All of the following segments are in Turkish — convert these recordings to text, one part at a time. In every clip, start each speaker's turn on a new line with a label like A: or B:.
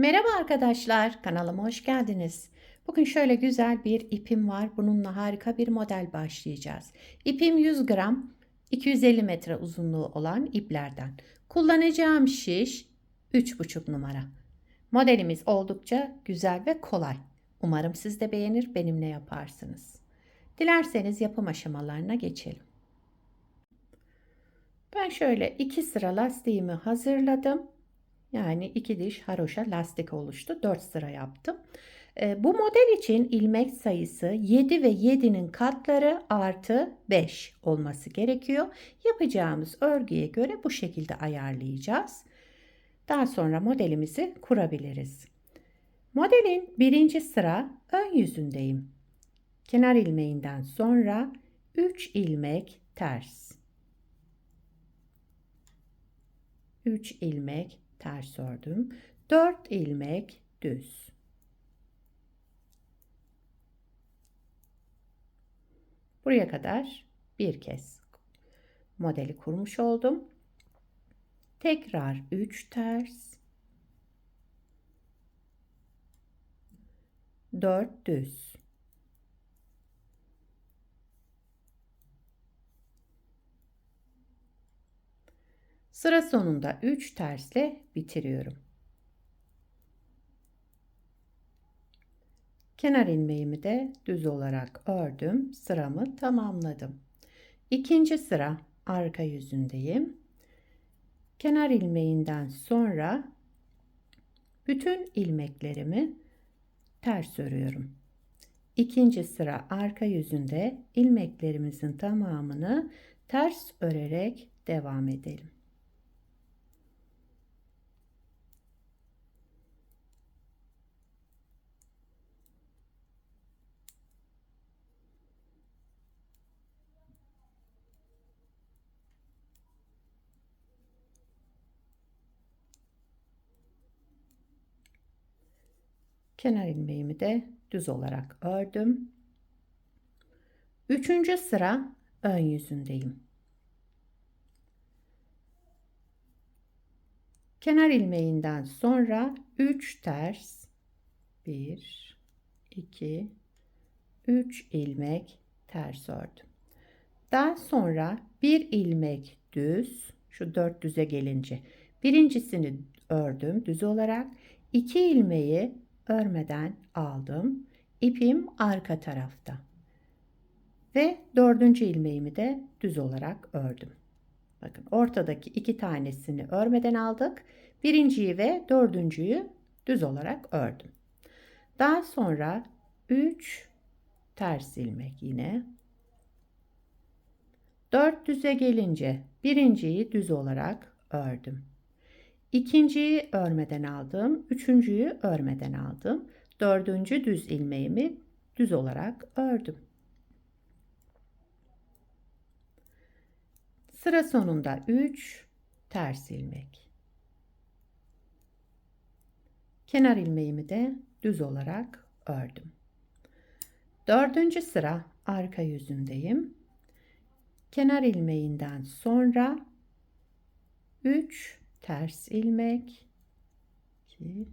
A: Merhaba arkadaşlar, kanalıma hoş geldiniz. Bugün şöyle güzel bir ipim var. Bununla harika bir model başlayacağız. İpim 100 gram, 250 metre uzunluğu olan iplerden. Kullanacağım şiş 3,5 numara. Modelimiz oldukça güzel ve kolay. Umarım siz de beğenir, benimle yaparsınız. Dilerseniz yapım aşamalarına geçelim. Ben şöyle iki sıra lastiğimi hazırladım. Yani iki diş haroşa lastik oluştu. 4 sıra yaptım. E, bu model için ilmek sayısı 7 ve 7'nin katları artı 5 olması gerekiyor. Yapacağımız örgüye göre bu şekilde ayarlayacağız. Daha sonra modelimizi kurabiliriz. Modelin birinci sıra ön yüzündeyim. Kenar ilmeğinden sonra 3 ilmek ters. 3 ilmek ters ördüm. 4 ilmek düz. Buraya kadar bir kez modeli kurmuş oldum. Tekrar 3 ters. 4 düz. Sıra sonunda 3 tersle bitiriyorum. Kenar ilmeğimi de düz olarak ördüm. Sıramı tamamladım. İkinci sıra arka yüzündeyim. Kenar ilmeğinden sonra bütün ilmeklerimi ters örüyorum. İkinci sıra arka yüzünde ilmeklerimizin tamamını ters örerek devam edelim. Kenar ilmeğimi de düz olarak ördüm. Üçüncü sıra ön yüzündeyim. Kenar ilmeğinden sonra 3 ters 1 2 3 ilmek ters ördüm. Daha sonra bir ilmek düz şu dört düze gelince birincisini ördüm düz olarak iki ilmeği örmeden aldım. İpim arka tarafta. Ve dördüncü ilmeğimi de düz olarak ördüm. Bakın ortadaki iki tanesini örmeden aldık. Birinciyi ve dördüncüyü düz olarak ördüm. Daha sonra 3 ters ilmek yine. 4 düze gelince birinciyi düz olarak ördüm. İkinciyi örmeden aldım. Üçüncüyü örmeden aldım. Dördüncü düz ilmeğimi düz olarak ördüm. Sıra sonunda 3 ters ilmek. Kenar ilmeğimi de düz olarak ördüm. Dördüncü sıra arka yüzündeyim. Kenar ilmeğinden sonra 3 ters ilmek 2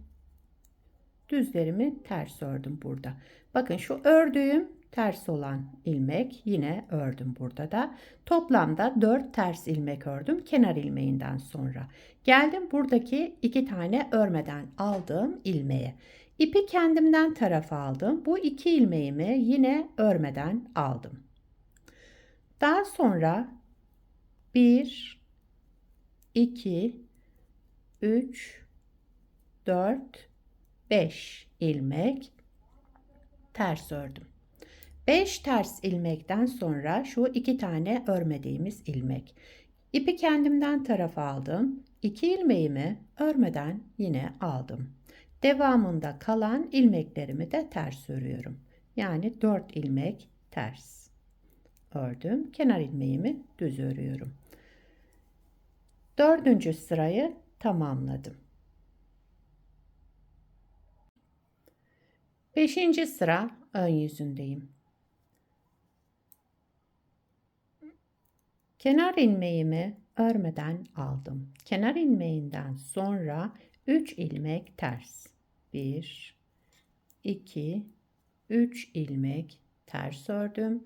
A: düzlerimi ters ördüm burada. Bakın şu ördüğüm ters olan ilmek yine ördüm burada da. Toplamda 4 ters ilmek ördüm kenar ilmeğinden sonra. Geldim buradaki iki tane örmeden aldığım ilmeğe. İpi kendimden tarafa aldım. Bu iki ilmeğimi yine örmeden aldım. Daha sonra 1 2 3 4 5 ilmek ters ördüm. 5 ters ilmekten sonra şu iki tane örmediğimiz ilmek. İpi kendimden tarafa aldım. 2 ilmeğimi örmeden yine aldım. Devamında kalan ilmeklerimi de ters örüyorum. Yani 4 ilmek ters ördüm. Kenar ilmeğimi düz örüyorum. Dördüncü sırayı tamamladım. Beşinci sıra ön yüzündeyim. Kenar ilmeğimi örmeden aldım. Kenar ilmeğinden sonra 3 ilmek ters. 1 2 3 ilmek ters ördüm.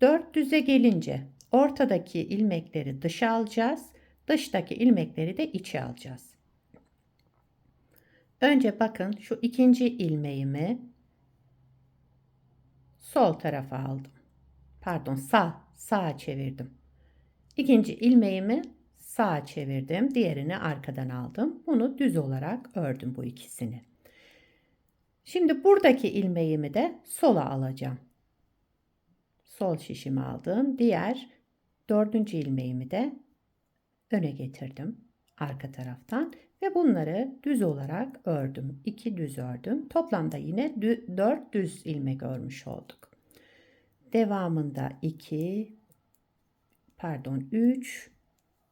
A: 4 düze gelince ortadaki ilmekleri dışa alacağız. Dıştaki ilmekleri de içe alacağız. Önce bakın şu ikinci ilmeğimi sol tarafa aldım. Pardon sağ sağa çevirdim. İkinci ilmeğimi sağa çevirdim. Diğerini arkadan aldım. Bunu düz olarak ördüm bu ikisini. Şimdi buradaki ilmeğimi de sola alacağım. Sol şişimi aldım. Diğer dördüncü ilmeğimi de öne getirdim arka taraftan ve bunları düz olarak ördüm. 2 düz ördüm. Toplamda yine 4 düz ilmek örmüş olduk. Devamında 2 pardon 3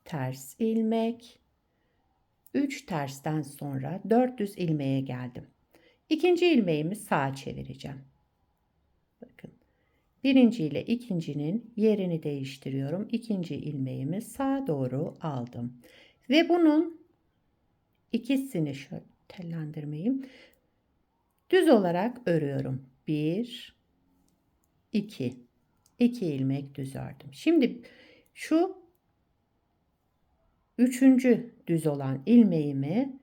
A: ters ilmek 3 tersten sonra 400 ilmeğe geldim. İkinci ilmeğimi sağa çevireceğim. Birinci ile ikincinin yerini değiştiriyorum. İkinci ilmeğimi sağa doğru aldım. Ve bunun ikisini şöyle tellendirmeyeyim. Düz olarak örüyorum. 1 2 2 ilmek düz ördüm. Şimdi şu üçüncü düz olan ilmeğimi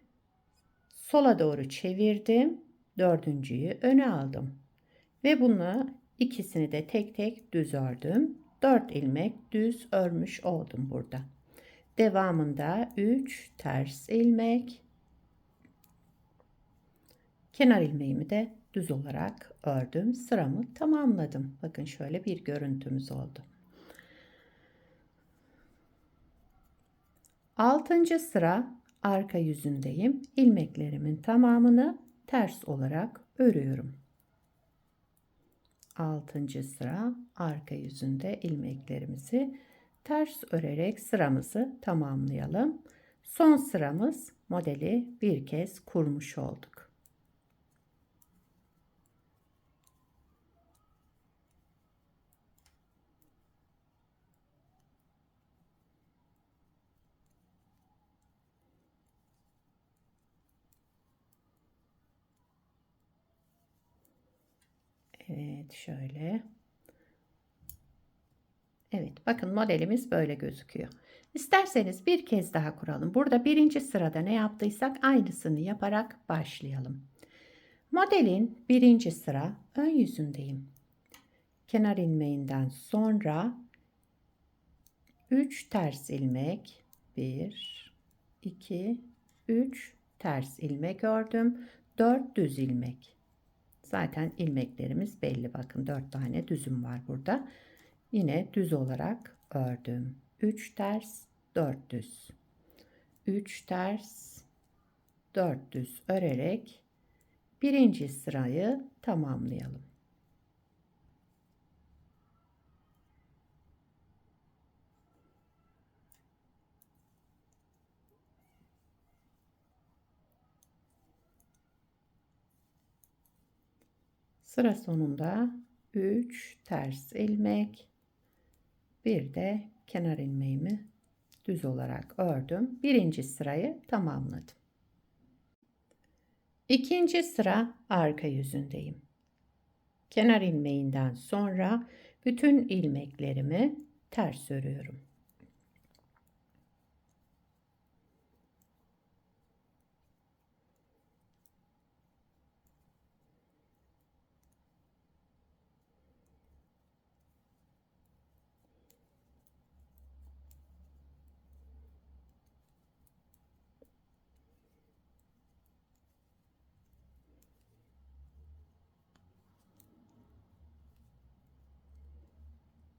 A: sola doğru çevirdim. Dördüncüyü öne aldım. Ve bunu ikisini de tek tek düz ördüm. 4 ilmek düz örmüş oldum burada. Devamında 3 ters ilmek. Kenar ilmeğimi de düz olarak ördüm. Sıramı tamamladım. Bakın şöyle bir görüntümüz oldu. Altıncı sıra arka yüzündeyim. İlmeklerimin tamamını ters olarak örüyorum. Altıncı sıra arka yüzünde ilmeklerimizi ters örerek sıramızı tamamlayalım. Son sıramız modeli bir kez kurmuş olduk. Evet şöyle. Evet bakın modelimiz böyle gözüküyor. İsterseniz bir kez daha kuralım. Burada birinci sırada ne yaptıysak aynısını yaparak başlayalım. Modelin birinci sıra ön yüzündeyim. Kenar ilmeğinden sonra 3 ters ilmek 1 2 3 ters ilmek ördüm 4 düz ilmek Zaten ilmeklerimiz belli. Bakın 4 tane düzüm var burada. Yine düz olarak ördüm. 3 ters, 4 düz. 3 ters, 4 düz örerek birinci sırayı tamamlayalım. Sıra sonunda 3 ters ilmek bir de kenar ilmeğimi düz olarak ördüm. Birinci sırayı tamamladım. İkinci sıra arka yüzündeyim. Kenar ilmeğinden sonra bütün ilmeklerimi ters örüyorum.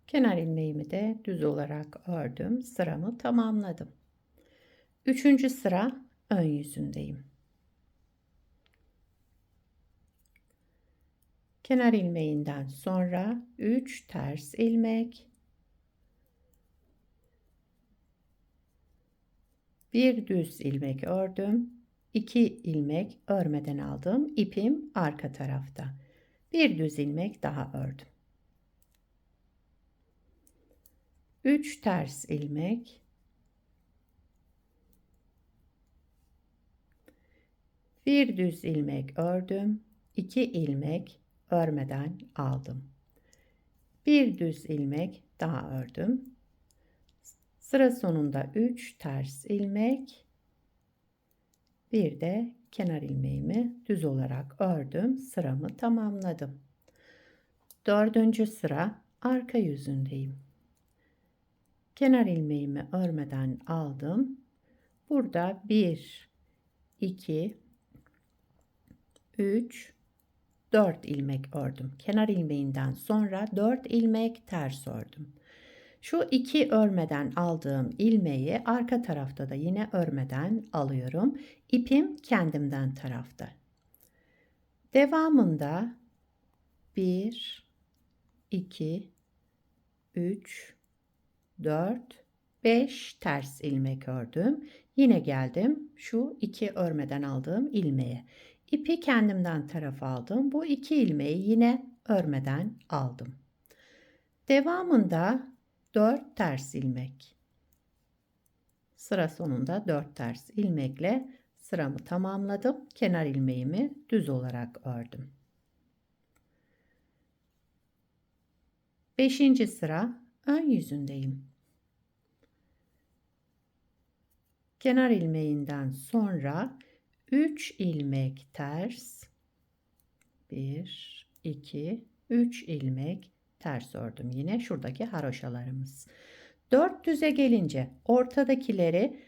A: Kenar ilmeğimi de düz olarak ördüm. Sıramı tamamladım. Üçüncü sıra ön yüzündeyim. Kenar ilmeğinden sonra 3 ters ilmek bir düz ilmek ördüm. 2 ilmek örmeden aldım. İpim arka tarafta. Bir düz ilmek daha ördüm. 3 ters ilmek Bir düz ilmek ördüm. 2 ilmek örmeden aldım. Bir düz ilmek daha ördüm. Sıra sonunda 3 ters ilmek. Bir de kenar ilmeğimi düz olarak ördüm. Sıramı tamamladım. Dördüncü sıra arka yüzündeyim. Kenar ilmeğimi örmeden aldım. Burada 1, 2, 3, 4 ilmek ördüm. Kenar ilmeğinden sonra 4 ilmek ters ördüm. Şu iki örmeden aldığım ilmeği arka tarafta da yine örmeden alıyorum. İpim kendimden tarafta. Devamında 1, 2, 3, 4, 5 ters ilmek ördüm. Yine geldim şu iki örmeden aldığım ilmeğe. İpi kendimden tarafa aldım. Bu iki ilmeği yine örmeden aldım. Devamında 4 ters ilmek. Sıra sonunda 4 ters ilmekle sıramı tamamladım. Kenar ilmeğimi düz olarak ördüm. 5. sıra ön yüzündeyim. Kenar ilmeğinden sonra 3 ilmek ters 1 2 3 ilmek ters ördüm yine şuradaki haroşalarımız. 4 düze gelince ortadakileri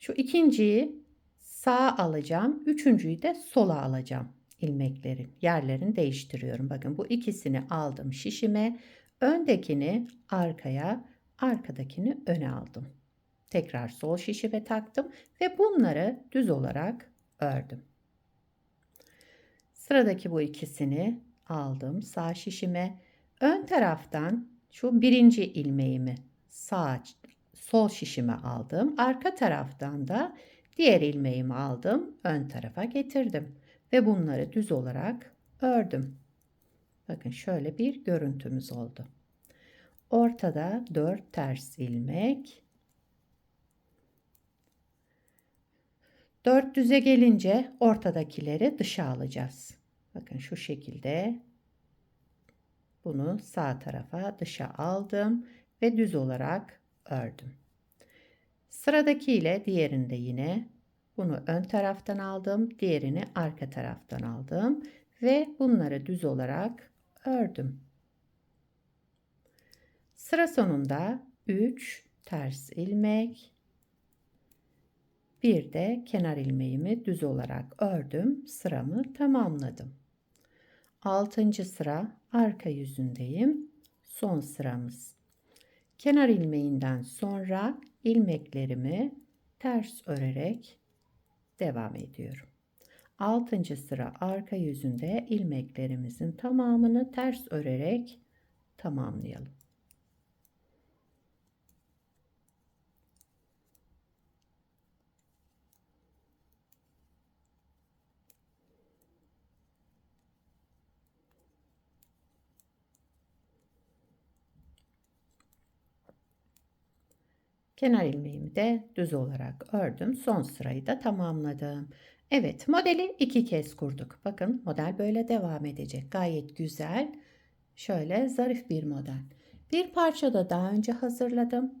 A: şu ikinciyi sağa alacağım. Üçüncüyü de sola alacağım. ilmeklerin yerlerini değiştiriyorum. Bakın bu ikisini aldım şişime. Öndekini arkaya, arkadakini öne aldım. Tekrar sol şişime taktım ve bunları düz olarak ördüm. Sıradaki bu ikisini aldım sağ şişime. Ön taraftan şu birinci ilmeğimi sağ sol şişime aldım. Arka taraftan da diğer ilmeğimi aldım. Ön tarafa getirdim ve bunları düz olarak ördüm. Bakın şöyle bir görüntümüz oldu. Ortada 4 ters ilmek. 4 düze gelince ortadakileri dışa alacağız. Bakın şu şekilde bunu sağ tarafa dışa aldım ve düz olarak ördüm. Sıradaki ile diğerinde yine bunu ön taraftan aldım, diğerini arka taraftan aldım ve bunları düz olarak ördüm. Sıra sonunda 3 ters ilmek, bir de kenar ilmeğimi düz olarak ördüm, sıramı tamamladım. 6. sıra arka yüzündeyim. Son sıramız. Kenar ilmeğinden sonra ilmeklerimi ters örerek devam ediyorum. 6. sıra arka yüzünde ilmeklerimizin tamamını ters örerek tamamlayalım. Kenar ilmeğimi de düz olarak ördüm. Son sırayı da tamamladım. Evet modeli iki kez kurduk. Bakın model böyle devam edecek. Gayet güzel. Şöyle zarif bir model. Bir parça da daha önce hazırladım.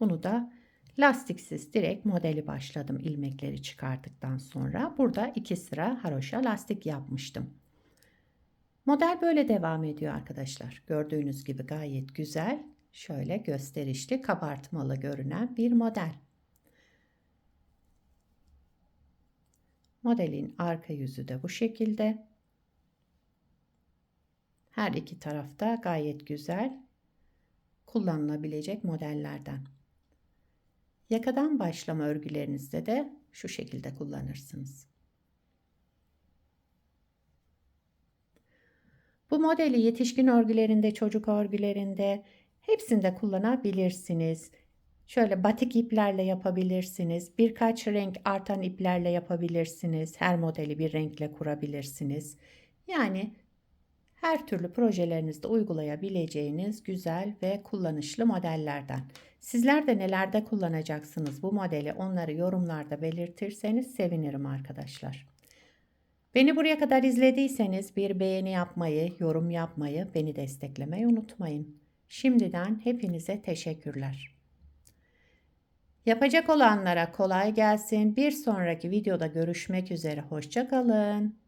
A: Bunu da lastiksiz direkt modeli başladım ilmekleri çıkarttıktan sonra. Burada iki sıra haroşa lastik yapmıştım. Model böyle devam ediyor arkadaşlar. Gördüğünüz gibi gayet güzel şöyle gösterişli kabartmalı görünen bir model. Modelin arka yüzü de bu şekilde. Her iki tarafta gayet güzel kullanılabilecek modellerden. Yakadan başlama örgülerinizde de şu şekilde kullanırsınız. Bu modeli yetişkin örgülerinde, çocuk örgülerinde, Hepsinde kullanabilirsiniz. Şöyle batik iplerle yapabilirsiniz. Birkaç renk artan iplerle yapabilirsiniz. Her modeli bir renkle kurabilirsiniz. Yani her türlü projelerinizde uygulayabileceğiniz güzel ve kullanışlı modellerden. Sizler de nelerde kullanacaksınız bu modeli onları yorumlarda belirtirseniz sevinirim arkadaşlar. Beni buraya kadar izlediyseniz bir beğeni yapmayı, yorum yapmayı, beni desteklemeyi unutmayın. Şimdiden hepinize teşekkürler. Yapacak olanlara kolay gelsin. Bir sonraki videoda görüşmek üzere. Hoşça kalın.